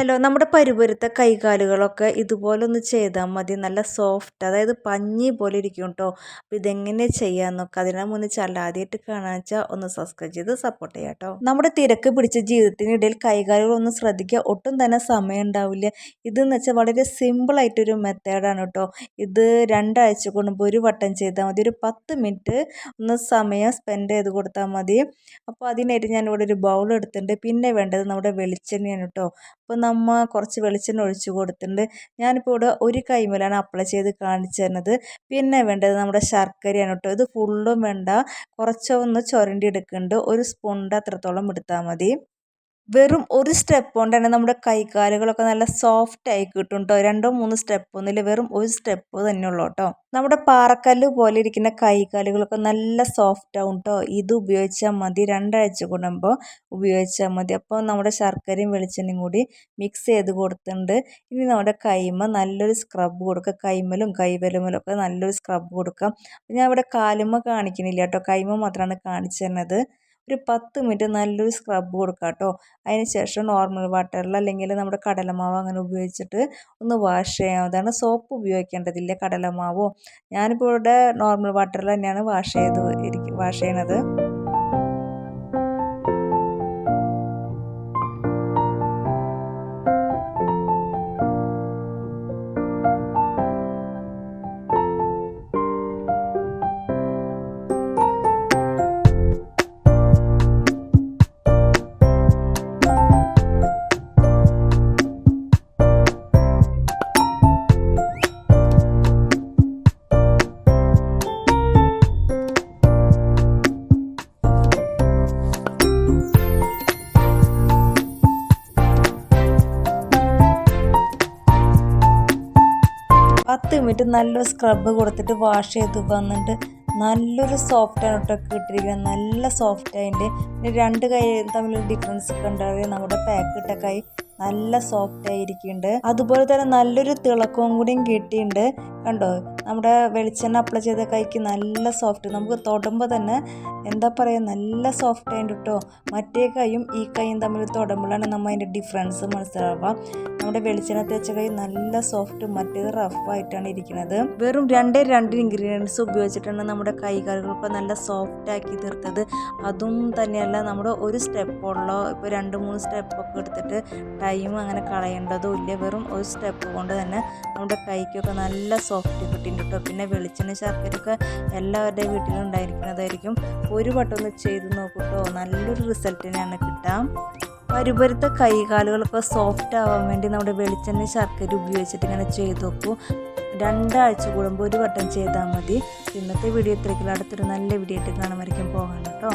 Hello നമ്മുടെ പരുപരുത്ത കൈകാലുകളൊക്കെ ഇതുപോലെ ഒന്ന് ചെയ്താൽ മതി. നല്ല സോഫ്റ്റ് അതായത് പഞ്ഞി പോലെ ഇരിക്കും കേട്ടോ അപ്പോൾ ഇതെങ്ങനെ ചെയ്യാമെന്നൊക്കെ അതിനെ മുന്നേ ചല്ലാതിയിട്ട് കാണാൻ വെച്ചാൽ ഒന്ന് സബ്സ്ക്രൈബ് ചെയ്ത് സപ്പോർട്ട് ചെയ്യാം കേട്ടോ നമ്മുടെ തിരക്ക് പിടിച്ച ജീവിതത്തിനിടയിൽ കൈകാലുകൾ ഒന്ന് ശ്രദ്ധിക്കുക ഒട്ടും തന്നെ സമയം ഉണ്ടാവില്ല. ഇതെന്ന് വെച്ചാൽ വളരെ സിമ്പിളായിട്ടൊരു മെത്തേഡാണ് കേട്ടോ ഇത് രണ്ടാഴ്ച കൊണ്ടുമ്പോൾ ഒരു വട്ടം ചെയ്താൽ മതി. ഒരു പത്ത് മിനിറ്റ് ഒന്ന് സമയം സ്പെൻഡ് ചെയ്ത് കൊടുത്താൽ മതി. അപ്പോൾ അതിനായിട്ട് ഞാനിവിടെ ഒരു ബൗൾ എടുത്തിട്ടുണ്ട്. പിന്നെ വേണ്ടത് നമ്മുടെ വെളിച്ചെണ്ണയാണ് കേട്ടോ അപ്പോൾ നമ്മൾ കുറച്ച് വെളിച്ചെണ്ണ ഒഴിച്ച് കൊടുത്തിട്ടുണ്ട്. ഞാനിപ്പോൾ ഇവിടെ ഒരു കൈമലാണ് അപ്ലൈ ചെയ്ത് കാണിച്ചു തരുന്നത്. പിന്നെ വേണ്ടത് നമ്മുടെ ശർക്കരയാണ് കേട്ടോ. ഇത് ഫുള്ളും വേണ്ട. കുറച്ചൊന്ന് ചുരണ്ടി എടുക്കുന്നുണ്ട്. ഒരു സ്പൂണിന്റെ അത്രത്തോളം എടുത്താൽ മതി. വെറും ഒരു സ്റ്റെപ്പ് കൊണ്ട് തന്നെ നമ്മുടെ കൈകാലുകളൊക്കെ നല്ല സോഫ്റ്റ് ആയി കിട്ടും കേട്ടോ രണ്ടോ മൂന്ന് സ്റ്റെപ്പ് ഒന്നുമില്ല വെറും ഒരു സ്റ്റെപ്പ് തന്നെ ഉള്ളൂ കേട്ടോ നമ്മുടെ പാറക്കല്ല് പോലെ ഇരിക്കുന്ന കൈകാലുകളൊക്കെ നല്ല സോഫ്റ്റ് ആവും കേട്ടോ ഇത് ഉപയോഗിച്ചാൽ മതി. രണ്ടാഴ്ച കൂടുമ്പോൾ ഉപയോഗിച്ചാൽ മതി. അപ്പോൾ നമ്മുടെ ശർക്കരയും വെളിച്ചെണ്ണയും കൂടി മിക്സ് ചെയ്ത് കൊടുത്തിട്ടുണ്ട്. ഇനി നമ്മുടെ കൈമ നല്ലൊരു സ്ക്രബ് കൊടുക്കുക കൈമലും കൈവലുമലൊക്കെ നല്ലൊരു സ്ക്രബ് കൊടുക്കാം. ഞാൻ ഇവിടെ കാലുമ കാണിക്കുന്നില്ല കേട്ടോ കൈമ മാത്രമാണ് കാണിച്ചു തരുന്നത്. ഒരു പത്ത് മിനിറ്റ് നല്ലൊരു സ്ക്രബ് കൊടുക്കുക കേട്ടോ അതിന് ശേഷം നോർമൽ വാട്ടറിൽ അല്ലെങ്കിൽ നമ്മുടെ കടലമാവ് അങ്ങനെ ഉപയോഗിച്ചിട്ട് ഒന്ന് വാഷ് ചെയ്യാവുന്നതാണ് സോപ്പ് ഉപയോഗിക്കേണ്ടതില്ല കടലമാവോ. ഞാനിപ്പോൾ ഇവിടെ നോർമൽ വാട്ടറിൽ തന്നെയാണ് വാഷ് ചെയ്ത് വാഷ് ചെയ്യണത്. പത്ത് മിനിറ്റ് നല്ലൊരു സ്ക്രബ് കൊടുത്തിട്ട് വാഷ് ചെയ്ത് വന്നിട്ട് നല്ലൊരു സോഫ്റ്റ് ആണ് കേട്ടോ കിട്ടിയിരിക്കുന്നത് നല്ല സോഫ്റ്റ് അതിന്റെ രണ്ട് കൈ തമ്മിലൊരു ഡിഫറൻസ് ഒക്കെ ഉണ്ടാവുക നമ്മുടെ പാക്ക് ഇട്ട കൈ നല്ല സോഫ്റ്റ് ആയിരിക്കുന്നുണ്ട്. അതുപോലെ തന്നെ നല്ലൊരു തിളക്കവും കൂടിയും കിട്ടിയിട്ടുണ്ട്. കണ്ടോ? നമ്മുടെ വെളിച്ചെണ്ണ അപ്ലൈ ചെയ്ത കൈക്ക് നല്ല സോഫ്റ്റ് നമുക്ക് തൊടുമ്പോൾ തന്നെ എന്താ പറയുക നല്ല സോഫ്റ്റ് ആയിട്ട് കേട്ടോ മറ്റേ കൈയും ഈ കൈയും തമ്മിൽ തൊടുമ്പോഴാണ് നമ്മൾ അതിന്റെ ഡിഫറൻസ് മനസ്സിലാവുക. നമ്മുടെ വെളിച്ചെണ്ണ തേച്ച കൈ നല്ല സോഫ്റ്റ് മറ്റേത് റഫായിട്ടാണ് ഇരിക്കുന്നത്. വെറും രണ്ടേ രണ്ട് ഇൻഗ്രീഡിയൻസ് ഉപയോഗിച്ചിട്ടാണ് നമ്മുടെ കൈകാലുകളൊക്കെ നല്ല സോഫ്റ്റ് ആക്കി തീർത്തത്. അതും തന്നെയല്ല നമ്മുടെ ഒരു സ്റ്റെപ്പുള്ളോ ഇപ്പോൾ രണ്ട് മൂന്ന് സ്റ്റെപ്പൊക്കെ എടുത്തിട്ട് ടൈം അങ്ങനെ കളയേണ്ടതും ഇല്ല. വെറും ഒരു സ്റ്റെപ്പ് കൊണ്ട് തന്നെ നമ്മുടെ കൈക്കൊക്കെ നല്ല സോഫ്റ്റ് കിട്ടിയിട്ടുണ്ട് കേട്ടോ പിന്നെ വെളിച്ചെണ്ണ ശർക്കരയൊക്കെ എല്ലാവരുടെയും വീട്ടിലും ഉണ്ടായിരിക്കുന്നതായിരിക്കും. ഒരു വട്ടം ഒന്ന് ചെയ്ത് നോക്കൂട്ടോ. നല്ലൊരു റിസൾട്ട് തന്നെയാണ് കിട്ടാം. പരുപരുത്ത കൈകാലുകളൊക്കെ സോഫ്റ്റ് ആവാൻ വേണ്ടി നമ്മുടെ വെളിച്ചെണ്ണ ശർക്കര ഉപയോഗിച്ചിട്ട് ഇങ്ങനെ ചെയ്ത് നോക്കൂ. രണ്ടാഴ്ച കൂടുമ്പോൾ ഒരു വട്ടം ചെയ്താൽ മതി. ഇന്നത്തെ വീഡിയോ ഇത്രയ്ക്കുള്ള. അടുത്തൊരു നല്ല വീഡിയോ ആയിട്ട് കാണുമായിരിക്കും. പോകാൻ കേട്ടോ.